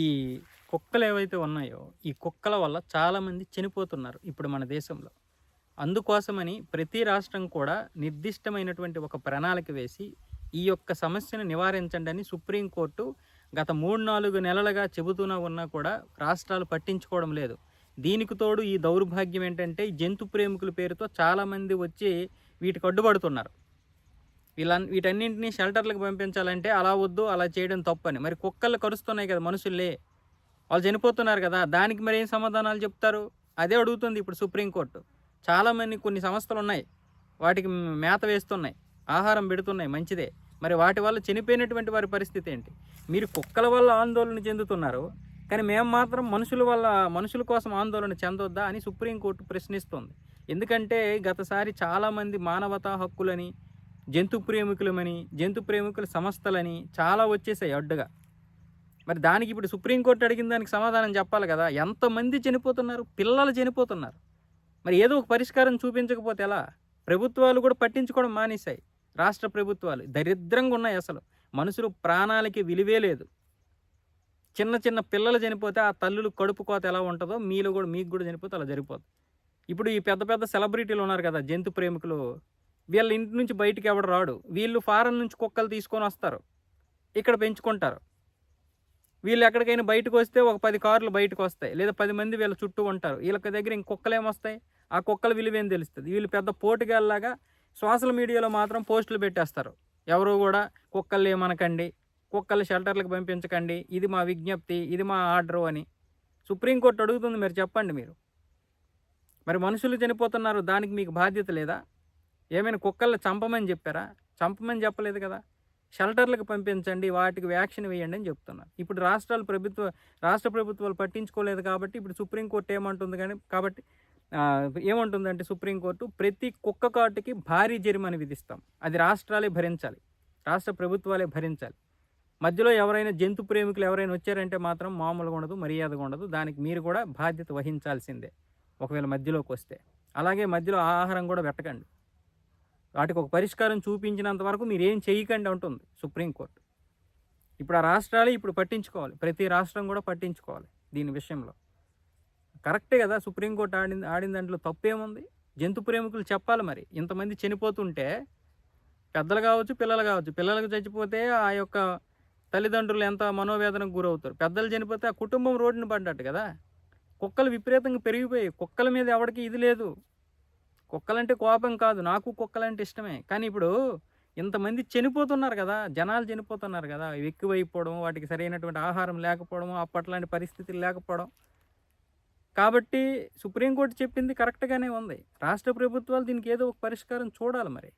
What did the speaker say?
ఈ కుక్కలు ఏవైతే ఉన్నాయో ఈ కుక్కల వల్ల చాలామంది చనిపోతున్నారు ఇప్పుడు మన దేశంలో. అందుకోసమని ప్రతి రాష్ట్రం కూడా నిర్దిష్టమైనటువంటి ఒక ప్రణాళిక వేసి ఈ యొక్క సమస్యను నివారించండి అని సుప్రీంకోర్టు గత మూడు నాలుగు నెలలుగా చెబుతూనే ఉన్నా కూడా రాష్ట్రాలు పట్టించుకోవడం లేదు. దీనికి తోడు ఈ దౌర్భాగ్యం ఏంటంటే జంతు ప్రేమికుల పేరుతో చాలామంది వచ్చి వీటికి అడ్డుపడుతున్నారు. వీళ్ళ వీటన్నింటినీ షెల్టర్లకు పంపించాలంటే అలా వద్దు అలా చేయడం తప్పని. మరి కుక్కలు కరుస్తున్నాయి కదా మనుషుల్లే వాళ్ళు చనిపోతున్నారు కదా దానికి మరి ఏం సమాధానాలు చెప్తారు? అదే అడుగుతుంది ఇప్పుడు సుప్రీంకోర్టు. చాలామంది కొన్ని సంస్థలు ఉన్నాయి వాటికి మేత వేస్తున్నాయి. ఆహారం పెడుతున్నాయి. మంచిదే. మరి వాటి వల్ల చనిపోయినటువంటి వారి పరిస్థితి ఏంటి? మీరు కుక్కల వల్ల ఆందోళన చెందుతున్నారు కానీ మేము మాత్రం మనుషుల వల్ల మనుషుల కోసం ఆందోళన చెందొద్దా అని సుప్రీంకోర్టు ప్రశ్నిస్తుంది. ఎందుకంటే గతసారి చాలామంది మానవతా హక్కులని జంతు ప్రేమికులమని జంతు ప్రేమికుల సంస్థలని చాలా వచ్చేసాయి అడ్డుగా. మరి దానికి ఇప్పుడు సుప్రీంకోర్టు అడిగిన దానికి సమాధానం చెప్పాలి కదా. ఎంతమంది చనిపోతున్నారు? పిల్లలు చనిపోతున్నారు. మరి ఏదో ఒక పరిష్కారం చూపించకపోతే ఎలా? ప్రభుత్వాలు కూడా పట్టించుకోవడం మానేశాయి. రాష్ట్ర ప్రభుత్వాలు దరిద్రంగా ఉన్నాయి అసలు. మనుషులు ప్రాణాలకి విలువే లేదు. చిన్న చిన్న పిల్లలు చనిపోతే ఆ తల్లులు కడుపు కోత ఎలా ఉంటుందో మీలో కూడా మీకు కూడా చనిపోతే అలా జరిగిపోతుంది ఇప్పుడు ఈ పెద్ద పెద్ద సెలబ్రిటీలు ఉన్నారు కదా జంతు ప్రేమికులు. వీళ్ళ ఇంటి నుంచి బయటికి ఎవడు రాడు. వీళ్ళు ఫారెన్ నుంచి కుక్కలు తీసుకొని వస్తారు. ఇక్కడ పెంచుకుంటారు. వీళ్ళు ఎక్కడికైనా బయటకు వస్తే ఒక పది కార్లు బయటకు వస్తాయి. లేదా పది మంది వీళ్ళ చుట్టూ ఉంటారు. వీళ్ళ దగ్గర ఇంకొక్కలు ఏమొస్తాయి ఆ కుక్కల విలువేం తెలుస్తుంది? వీళ్ళు పెద్ద పోటుగాల్లాగా సోషల్ మీడియాలో మాత్రం పోస్టులు పెట్టేస్తారు. ఎవరు కూడా కుక్కలు ఏమనకండి. కుక్కలు షెల్టర్లకు పంపించకండి. ఇది మా విజ్ఞప్తి ఇది మా ఆర్డరు అని సుప్రీంకోర్టు అడుగుతుంది. మీరు చెప్పండి మీరు. మరి మనుషులు చనిపోతున్నారు. దానికి మీకు బాధ్యత లేదా? ఏమైనా కుక్కల్ని చంపమని చెప్పారా? చంపమని చెప్పలేదు కదా. షెల్టర్లకు పంపించండి వాటికి వ్యాక్సిన్ వేయండి అని చెప్తున్నారు. ఇప్పుడు రాష్ట్రాలు ప్రభుత్వ రాష్ట్ర ప్రభుత్వాలు పట్టించుకోలేదు కాబట్టి ఇప్పుడు సుప్రీంకోర్టు ఏమంటుంది కానీ కాబట్టి ఏమంటుందంటే సుప్రీంకోర్టు ప్రతి కుక్క కాటుకి భారీ జరిమానా విధిస్తాం. అది రాష్ట్రాలే భరించాలి. రాష్ట్ర ప్రభుత్వాలే భరించాలి. మధ్యలో ఎవరైనా జంతు ప్రేమికులు ఎవరైనా వచ్చారంటే మాత్రం మామూలుగా ఉండదు మర్యాదగా ఉండదు. దానికి మీరు కూడా బాధ్యత వహించాల్సిందే ఒకవేళ మధ్యలోకి వస్తే. అలాగే మధ్యలో ఆహారం కూడా పెట్టకండి వాటికి ఒక పరిష్కారం చూపించినంత వరకు మీరు ఏం చేయకండి అంటుంది సుప్రీంకోర్టు ఇప్పుడు ఆ రాష్ట్రాలు ఇప్పుడు పట్టించుకోవాలి. ప్రతి రాష్ట్రం కూడా పట్టించుకోవాలి దీని విషయంలో. కరెక్టే కదా సుప్రీంకోర్టు ఆడింది ఆడిన దాంట్లో తప్పేముంది? జంతు ప్రేమికులు చెప్పాలి మరి. ఇంతమంది చనిపోతుంటే పెద్దలు కావచ్చు పిల్లలు కావచ్చు పిల్లలకు చచ్చిపోతే ఆ యొక్క తల్లిదండ్రులు ఎంత మనోవేదనకు గురవుతారు? పెద్దలు చనిపోతే ఆ కుటుంబం రోడ్డున పడ్డట్టు కదా. కుక్కలు విపరీతంగా పెరిగిపోయాయి. కుక్కల మీద ఎవరికి ఇది లేదు. కుక్కలంటే కోపం కాదు నాకు కుక్కలంటే ఇష్టమే. కానీ ఇప్పుడు ఇంతమంది చనిపోతున్నారు కదా జనాలు చనిపోతున్నారు కదా ఎక్కువైపోవడం వాటికి సరైనటువంటి ఆహారం లేకపోవడం అప్పట్లాంటి పరిస్థితులు లేకపోవడం. కాబట్టి సుప్రీంకోర్టు చెప్పింది కరెక్ట్గానే ఉంది. రాష్ట్ర ప్రభుత్వాలు దీనికి ఏదో ఒక పరిష్కారం చూడాలి మరి.